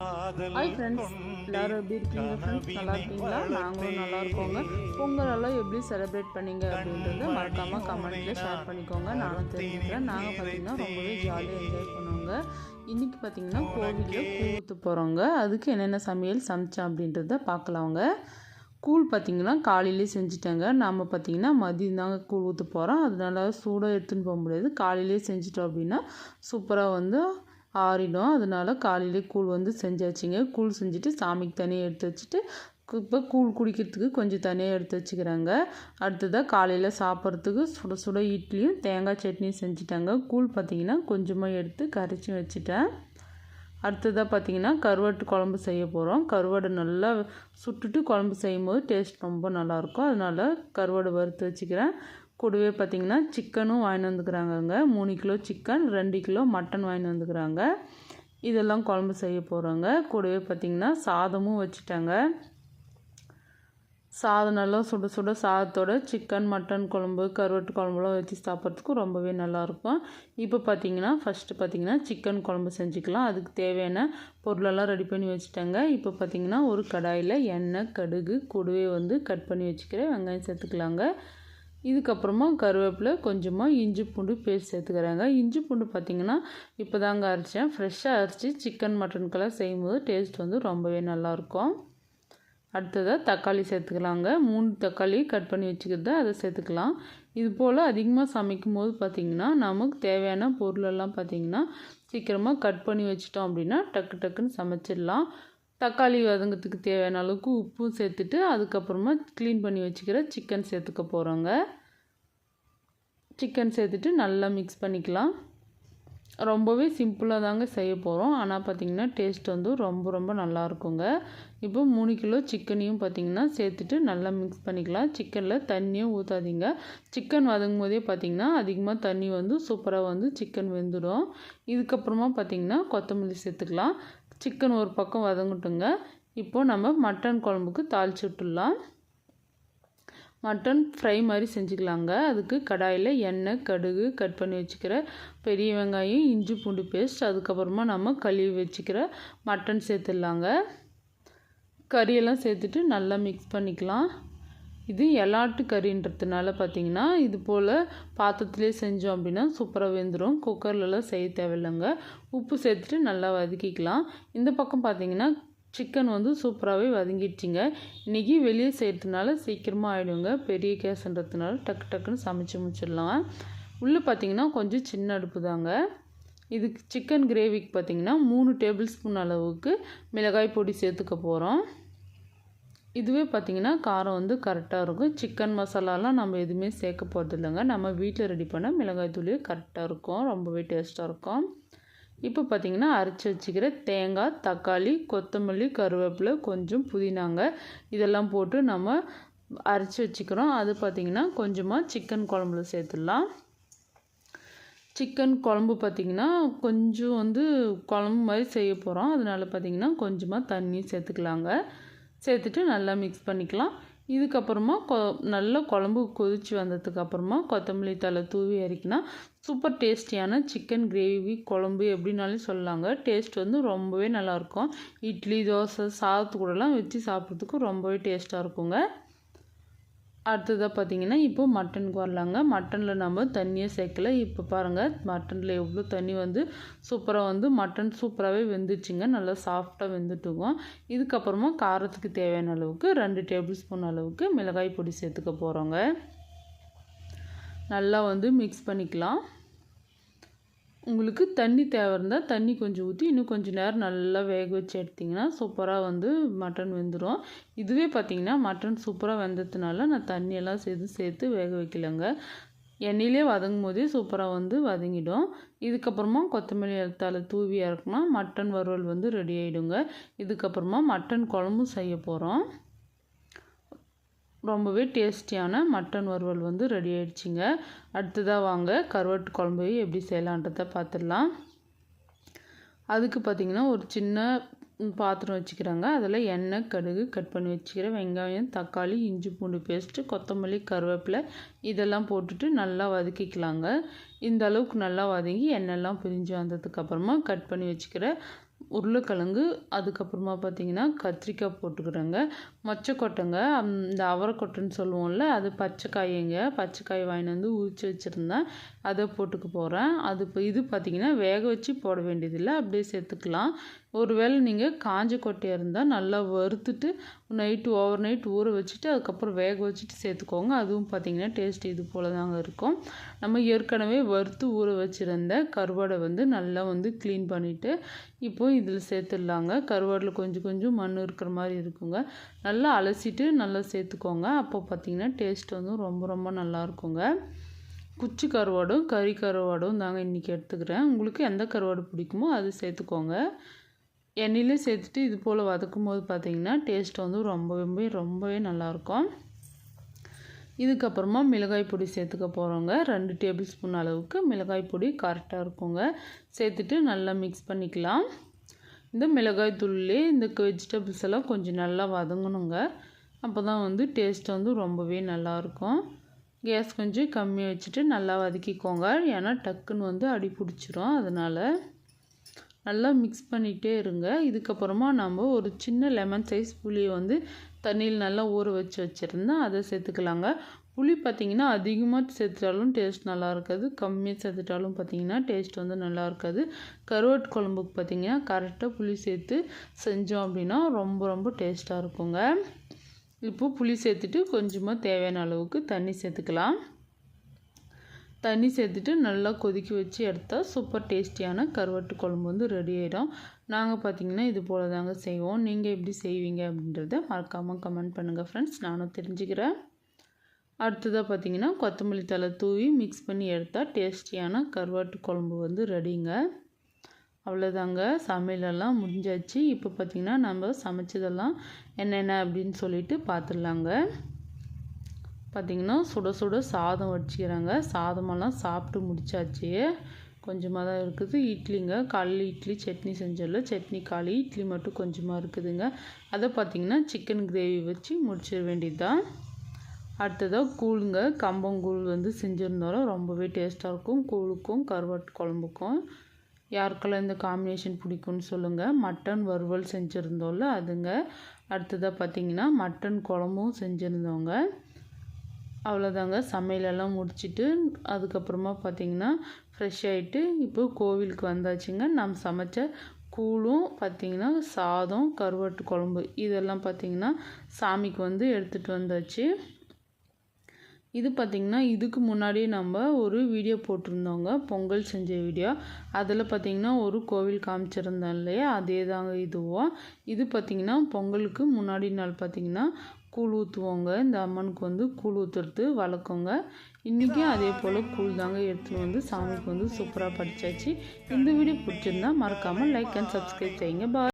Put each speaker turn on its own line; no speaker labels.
Hi friends எல்லாரும் எப்படி இருக்கீங்க? ஃப்ரெண்ட்ஸ் நல்லா இருக்கீங்களா? நாங்களும் நல்லா இருக்கோங்க. பொங்கல் எல்லாம் எப்படி செலிப்ரேட் பண்ணீங்க அப்படின்றத மறக்காமல் கமெண்ட்டில் ஷேர் பண்ணிக்கோங்க. நானும் தெரிஞ்சுக்கிறேன். நாங்கள் பார்த்தீங்கன்னா ரொம்பவே ஜாலியாக என்ஜாய் பண்ணுவோங்க. இன்றைக்கி பார்த்தீங்கன்னா கோவிலில் கூழ் ஊற்ற போகிறோங்க அதுக்கு என்னென்ன சமையல் சமைச்சோம் அப்படின்றத பார்க்கலாங்க கூழ் பார்த்திங்கன்னா காலையிலே செஞ்சுட்டேங்க. நம்ம பார்த்திங்கன்னா மதியம் தாங்க கூழ் ஊற்ற போகிறோம் அதனால சூடாக எடுத்துன்னு போக முடியாது. காலையிலே செஞ்சிட்டோம் அப்படின்னா சூப்பராக வந்து ஆறிடும். அதனால காலையிலே கூழ் வந்து செஞ்சாச்சுங்க. கூழ் செஞ்சுட்டு சாமிக்கு தனியாக எடுத்து வச்சுட்டு இப்போ கூழ் குடிக்கிறதுக்கு கொஞ்சம் தனியாக எடுத்து வச்சுக்கிறாங்க. அடுத்ததாக காலையில் சாப்பிட்றதுக்கு சுட சுட இட்லியும் தேங்காய் சட்னியும் செஞ்சுட்டாங்க. கூழ் பார்த்திங்கன்னா கொஞ்சமாக எடுத்து கரைச்சி வச்சுட்டேன். அடுத்ததாக பார்த்திங்கன்னா கருவாட்டு குழம்பு செய்ய போகிறோம் கருவாடு நல்லா சுட்டுட்டு குழம்பு செய்யும்போது டேஸ்ட் ரொம்ப நல்லாயிருக்கும் அதனால் கருவாடு வறுத்து வச்சுக்கிறேன். கூடவே பார்த்திங்கன்னா சிக்கனும் வாங்கிட்டு வந்துக்கிறாங்கங்க. மூணு கிலோ சிக்கன் ரெண்டு கிலோ மட்டன் வாங்கிட்டு வந்துக்கிறாங்க. இதெல்லாம் குழம்பு செய்ய போகிறோங்க கூடவே பார்த்திங்கன்னா சாதமும் வச்சுட்டாங்க. சாதம் நல்லா சுட சுட சாதத்தோட சிக்கன் மட்டன் குழம்பு கருவாட்டு குழம்புலாம் வச்சு சாப்பிட்றதுக்கு ரொம்பவே நல்லாயிருக்கும். இப்போ பார்த்தீங்கன்னா ஃபஸ்ட்டு பார்த்தீங்கன்னா சிக்கன் குழம்பு செஞ்சுக்கலாம். அதுக்கு தேவையான பொருளெல்லாம் ரெடி பண்ணி வச்சுட்டாங்க. இப்போ பார்த்தீங்கன்னா ஒரு கடாயில் எண்ணெய் கடுகு கூடவே வந்து கட் பண்ணி வச்சுக்கிறேன் வெங்காயம் சேர்த்துக்கலாங்க. இதுக்கப்புறமா கருவேப்பிலை கொஞ்சமாக இஞ்சி பூண்டு பேஸ்ட் சேர்த்துக்கிறாங்க. இஞ்சி பூண்டு பார்த்திங்கன்னா இப்போ தாங்க அரைச்சேன். ஃப்ரெஷ்ஷாக அரைச்சி சிக்கன் மட்டனுக்கெல்லாம் செய்யும்போது டேஸ்ட் வந்து ரொம்பவே நல்லாயிருக்கும் அடுத்ததாக தக்காளி சேர்த்துக்கலாங்க. மூணு தக்காளி கட் பண்ணி வச்சுக்கிறத அதை சேர்த்துக்கலாம். இது போல் அதிகமாக சமைக்கும் போது பார்த்திங்கன்னா நமக்கு தேவையான பொருளெல்லாம் பார்த்திங்கன்னா சீக்கிரமாக கட் பண்ணி வச்சிட்டோம் அப்படின்னா டக்கு டக்குன்னு சமைச்சிடலாம். தக்காளி வதங்கிறதுக்கு தேவையான அளவுக்கு உப்பும் சேர்த்துட்டு அதுக்கப்புறமா க்ளீன் பண்ணி வச்சுக்கிற சிக்கன் சேர்த்துக்க போகிறோங்க சிக்கன் சேர்த்துட்டு நல்லா மிக்ஸ் பண்ணிக்கலாம். ரொம்பவே சிம்பிளாக தாங்க செய்ய போகிறோம் ஆனால் பார்த்திங்கன்னா டேஸ்ட் வந்து ரொம்ப ரொம்ப நல்லா இருக்குங்க. இப்போ மூணு கிலோ சிக்கனையும் பார்த்திங்கன்னா சேர்த்துட்டு நல்லா மிக்ஸ் பண்ணிக்கலாம். சிக்கனில் தண்ணியும் ஊற்றாதீங்க சிக்கன் வதங்கும் போதே பார்த்திங்கன்னா அதிகமாக தண்ணி வந்து சூப்பராக வந்து சிக்கன் வெந்துடும். இதுக்கப்புறமா பார்த்திங்கன்னா கொத்தமல்லி சேர்த்துக்கலாம். சிக்கன் ஒரு பக்கம் வதங்கட்டுங்க. இப்போது நம்ம மட்டன் குழம்புக்கு தாளிச்சு விட்டுடலாம். மட்டன் ஃப்ரை மாதிரி செஞ்சுக்கலாங்க. அதுக்கு கடாயில் எண்ணெய் கடுகு கட் பண்ணி வச்சுக்கிற பெரிய வெங்காயம் இஞ்சி பூண்டு பேஸ்ட் அதுக்கப்புறமா நம்ம கழுவி வச்சுக்கிற மட்டன் சேர்த்துடலாங்க. கறியெல்லாம் சேர்த்துட்டு நல்லா மிக்ஸ் பண்ணிக்கலாம். இது எலாட்டு கறின்றதுனால பார்த்திங்கன்னா இது போல் பாத்திரத்துலேயே செஞ்சோம் அப்படின்னா சூப்பராக வெந்துடும் குக்கர்லலாம் செய்ய தேவையில்லைங்க. உப்பு சேர்த்துட்டு நல்லா வதக்கிக்கலாம். இந்த பக்கம் பார்த்திங்கன்னா சிக்கன் வந்து சூப்பராகவே வதங்கிடுச்சிங்க. இன்றைக்கி வெளியே செய்கிறதுனால சீக்கிரமாக ஆகிடுங்க பெரிய கேஸ்ன்றதுனால டக்கு டக்குன்னு சமைச்சு முடிச்சிடலாம். உள்ளே பார்த்திங்கன்னா கொஞ்சம் சின்ன அடுப்பு தாங்க இதுக்கு சிக்கன் கிரேவிக்கு பார்த்திங்கன்னா மூணு டேபிள் ஸ்பூன் அளவுக்கு மிளகாய் பொடி சேர்த்துக்க போகிறோம் இதுவே பார்த்திங்கன்னா காரம் வந்து கரெக்டாக இருக்கும். சிக்கன் மசாலாலாம் நம்ம எதுவுமே சேர்க்க போகிறது இல்லைங்க நம்ம வீட்டில் ரெடி பண்ண மிளகாய் தூளியே கரெக்டாக இருக்கும். ரொம்பவே டேஸ்ட்டாக இருக்கும். இப்போ பார்த்திங்கன்னா அரைச்சி வச்சுக்கிற தேங்காய் தக்காளி கொத்தமல்லி கருவேப்பிலை கொஞ்சம் புதினாங்க இதெல்லாம் போட்டு நம்ம அரைச்சி வச்சுக்கிறோம். அது பார்த்திங்கன்னா கொஞ்சமாக சிக்கன் குழம்புல சேர்த்துடலாம். சிக்கன் குழம்பு பார்த்திங்கன்னா கொஞ்சம் வந்து குழம்பு மாதிரி செய்ய போகிறோம் அதனால் பார்த்திங்கன்னா கொஞ்சமாக தண்ணி சேர்த்துக்கலாங்க. சேர்த்துட்டு நல்லா மிக்ஸ் பண்ணிக்கலாம். இதுக்கப்புறமா கொ நல்லா குழம்பு கொதித்து வந்ததுக்கப்புறமா கொத்தமல்லி தலை தூவி இறக்கினா சூப்பர் டேஸ்டியான சிக்கன் கிரேவி குழம்பு எப்படின்னாலும் சொல்லாங்க டேஸ்ட் வந்து ரொம்பவே நல்லாயிருக்கும். இட்லி தோசை சாதத்து கூடலாம் வச்சு சாப்பிட்றதுக்கு ரொம்பவே டேஸ்ட்டாக இருக்குங்க. அடுத்ததாக பார்த்தீங்கன்னா இப்போ மட்டனுக்கு வரலாங்க. மட்டனில் நம்ம தண்ணியை சேர்க்கல. இப்போ பாருங்கள் மட்டனில் எவ்வளோ தண்ணி வந்து சூப்பராக வந்து மட்டன் சூப்பராகவே வெந்துச்சுங்க. நல்லா சாஃப்டாக வெந்துட்டுக்கும். இதுக்கப்புறமா காரத்துக்கு தேவையான அளவுக்கு ரெண்டு டேபிள் ஸ்பூன் அளவுக்கு மிளகாய் பொடி சேர்த்துக்க போகிறோங்க நல்லா வந்து மிக்ஸ் பண்ணிக்கலாம். உங்களுக்கு தண்ணி தேவை இருந்தால் தண்ணி கொஞ்சம் ஊற்றி இன்னும் கொஞ்சம் நேரம் நல்லா வேக வச்சு எடுத்திங்கன்னா சூப்பராக வந்து மட்டன் வெந்துடும் இதுவே பார்த்திங்கன்னா மட்டன் சூப்பராக வெந்ததுனால நான் தண்ணியெல்லாம் சேர்த்து சேர்த்து வேக வைக்கலங்க. எண்ணெயிலே வதங்கும் போதே சூப்பராக வந்து வதங்கிடும். இதுக்கப்புறமா கொத்தமல்லி தலை தூவி இறக்குனா மட்டன் வறுவல் வந்து ரெடி ஆகிடுங்க இதுக்கப்புறமா மட்டன் குழம்பும் செய்ய போகிறோம் ரொம்பவே டேஸ்டியான மட்டன் வறுவல் வந்து ரெடி ஆயிடுச்சுங்க. அடுத்ததாக வாங்க கருவாட்டு குழம்பு எப்படி செய்யலான்றதை பார்த்துடலாம் அதுக்கு பார்த்திங்கன்னா ஒரு சின்ன பாத்திரம் வச்சுக்கிறாங்க. அதில் எண்ணெய் கடுகு கட் பண்ணி வச்சுக்கிறேன் வெங்காயம் தக்காளி இஞ்சி பூண்டு பேஸ்ட்டு கொத்தமல்லி கருவேப்பிலை இதெல்லாம் போட்டுட்டு நல்லா வதக்கிக்கலாங்க. இந்த அளவுக்கு நல்லா வதங்கி எண்ணெய்லாம் பிரிஞ்சு வந்ததுக்கப்புறமா கட் பண்ணி வச்சுக்கிற உருளைக்கிழங்கு அதுக்கப்புறமா பார்த்தீங்கன்னா கத்திரிக்காய் போட்டுக்கிறேங்க. மொச்சக்கொட்டைங்க இந்த அவரைக்கொட்டைன்னு சொல்லுவோம்ல அது பச்சைக்காயிங்க பச்சைக்காய் பச்சை வாங்கிட்டு வந்து உரித்து வச்சுருந்தேன். அதை போட்டுக்க போகிறேன் அது இப்போ இது பார்த்திங்கன்னா வேக வச்சு போட வேண்டியதில்லை. அப்படியே சேர்த்துக்கலாம். ஒருவேளை நீங்கள் காஞ்ச கொட்டையாக இருந்தால் நல்லா வறுத்துட்டு நைட்டு ஓவர் நைட் ஊற வச்சுட்டு அதுக்கப்புறம் வேக வச்சுட்டு சேர்த்துக்கோங்க. அதுவும் பார்த்திங்கன்னா டேஸ்ட் இது போல் தாங்க இருக்கும். நம்ம ஏற்கனவே வறுத்து ஊற வச்சுருந்த கருவாடை வந்து நல்லா வந்து க்ளீன் பண்ணிவிட்டு இப்போது இதில் சேர்த்துடலாங்க. கருவாடில் கொஞ்சம் கொஞ்சம் மண் இருக்கிற மாதிரி இருக்குங்க. நல்லா அலசிட்டு நல்லா சேர்த்துக்கோங்க. அப்போ பார்த்திங்கன்னா டேஸ்ட் வந்து ரொம்ப ரொம்ப நல்லா இருக்குங்க. குச்சி கருவாடும் கறி கருவாடும் தாங்க இன்றைக்கி எடுத்துக்கிறேன். உங்களுக்கு எந்த கருவாடு பிடிக்குமோ அது சேர்த்துக்கோங்க. எண்ணெயிலே சேர்த்துட்டு இது போல் வதக்கும் போது பார்த்திங்கன்னா டேஸ்ட் வந்து ரொம்பவே ரொம்பவே நல்லாயிருக்கும். இதுக்கப்புறமா மிளகாய் பொடி சேர்த்துக்க போகிறோங்க ரெண்டு டேபிள் ஸ்பூன் அளவுக்கு மிளகாய் பொடி கரெக்டாக இருக்குங்க. சேர்த்துட்டு நல்லா மிக்ஸ் பண்ணிக்கலாம். இந்த மிளகாய் தூள்லே இந்த வெஜிடபிள்ஸ் எல்லாம் கொஞ்சம் நல்லா வதங்கணுங்க. அப்போ தான் வந்து டேஸ்ட் வந்து ரொம்பவே நல்லாயிருக்கும். கேஸ் கொஞ்சம் கம்மியாக வச்சுட்டு நல்லா வதக்கிக்கோங்க. ஏன்னா டக்குன்னு வந்து அடி பிடிச்சிரும் அதனால். நல்லா மிக்ஸ் பண்ணிகிட்டே இருங்க. இதுக்கப்புறமா நம்ம ஒரு சின்ன லெமன் சைஸ் புளியை வந்து தண்ணியில் நல்லா ஊற வச்சு வச்சுருந்தேன் அதை சேர்த்துக்கலாங்க. புளி பார்த்திங்கன்னா அதிகமாக சேர்த்துட்டாலும் டேஸ்ட் நல்லா இருக்காது. கம்மியாக சேர்த்துட்டாலும் பார்த்திங்கன்னா டேஸ்ட் வந்து நல்லா இருக்காது. கருவாட்டு குழம்புக்கு பார்த்திங்கன்னா கரெக்டாக புளி சேர்த்து செஞ்சோம் அப்படின்னா ரொம்ப ரொம்ப டேஸ்ட்டாக இருக்குங்க. இப்போது புளி சேர்த்துட்டு கொஞ்சமாக தேவையான அளவுக்கு தண்ணி சேர்த்துக்கலாம். தண்ணி சேர்த்துட்டு நல்லா கொதிக்க வச்சு எடுத்தால் சூப்பர் டேஸ்டியான கருவாட்டு குழம்பு வந்து ரெடி ஆகிடும் நாங்கள் பார்த்திங்கன்னா இது போல் தாங்க செய்வோம். நீங்கள் எப்படி செய்வீங்க அப்படின்றத மறக்காமல் கமெண்ட் பண்ணுங்கள் ஃப்ரெண்ட்ஸ் நானும் தெரிஞ்சுக்கிறேன். அடுத்ததாக பார்த்திங்கன்னா கொத்தமல்லி தலை தூவி மிக்ஸ் பண்ணி எடுத்தால் டேஸ்டியான கருவாட்டு குழம்பு வந்து ரெடிங்க அவ்வளோதாங்க சமையலெல்லாம் முடிஞ்சாச்சு. இப்போ பார்த்திங்கன்னா நம்ம சமைச்சதெல்லாம் என்னென்ன அப்படின்னு சொல்லிட்டு பார்த்துடலாங்க பார்த்திங்கன்னா சுட சுட சாதம் வச்சுக்கிறாங்க சாதமெல்லாம் சாப்பிட்டு முடித்தாச்சு கொஞ்சமாக தான் இருக்குது. இட்லிங்க காலையில் இட்லி சட்னி செஞ்சிடல சட்னி காலி இட்லி மட்டும் கொஞ்சமாக இருக்குதுங்க. அதை பார்த்திங்கன்னா சிக்கன் கிரேவி வச்சு முடிச்சிட வேண்டியது தான் அடுத்ததாக கூழுங்க கம்பங்கூழ் வந்து செஞ்சுருந்தாலும் ரொம்பவே டேஸ்ட்டாக இருக்கும். கூழுக்கும் கருவாட்டு குழம்புக்கும். யாருக்கெல்லாம் இந்த காம்பினேஷன் பிடிக்கும்னு சொல்லுங்கள் மட்டன் வறுவல் செஞ்சுருந்தோம்ல அதுங்க. அடுத்ததாக பார்த்திங்கன்னா மட்டன் குழம்பும் செஞ்சுருந்தோங்க அவ்வளோதாங்க. சமையலெல்லாம் முடிச்சுட்டு அதுக்கப்புறமா பார்த்திங்கன்னா ஃப்ரெஷ் ஆகிட்டு இப்போ கோவிலுக்கு வந்தாச்சுங்க. நாம் சமைச்ச கூழும் பார்த்திங்கன்னா சாதம் கருவாட்டு குழம்பு இதெல்லாம் பார்த்திங்கன்னா சாமிக்கு வந்து எடுத்துகிட்டு வந்தாச்சு. இது பார்த்திங்கன்னா இதுக்கு முன்னாடியே நம்ம ஒரு வீடியோ போட்டிருந்தோங்க. பொங்கல் செஞ்ச வீடியோ அதில் பார்த்திங்கன்னா ஒரு கோவில் காமிச்சிருந்தோம் இல்லையா? அதே தாங்க இதுவும். இது பார்த்திங்கன்னா பொங்கலுக்கு முன்னாடி நாள் பார்த்திங்கன்னா கூழ் ஊற்றுவோங்க இந்த அம்மனுக்கு வந்து கூழ் ஊற்றுறது வழக்கங்க. இன்றைக்கும் அதே போல் கூழ் தாங்க எடுத்துகிட்டு வந்து சாமிக்கு வந்து சூப்பராக படித்தாச்சு இந்த வீடியோ பிடிச்சிருந்தா மறக்காமல் லைக் அண்ட் சப்ஸ்கிரைப் செய்யுங்க. பாய்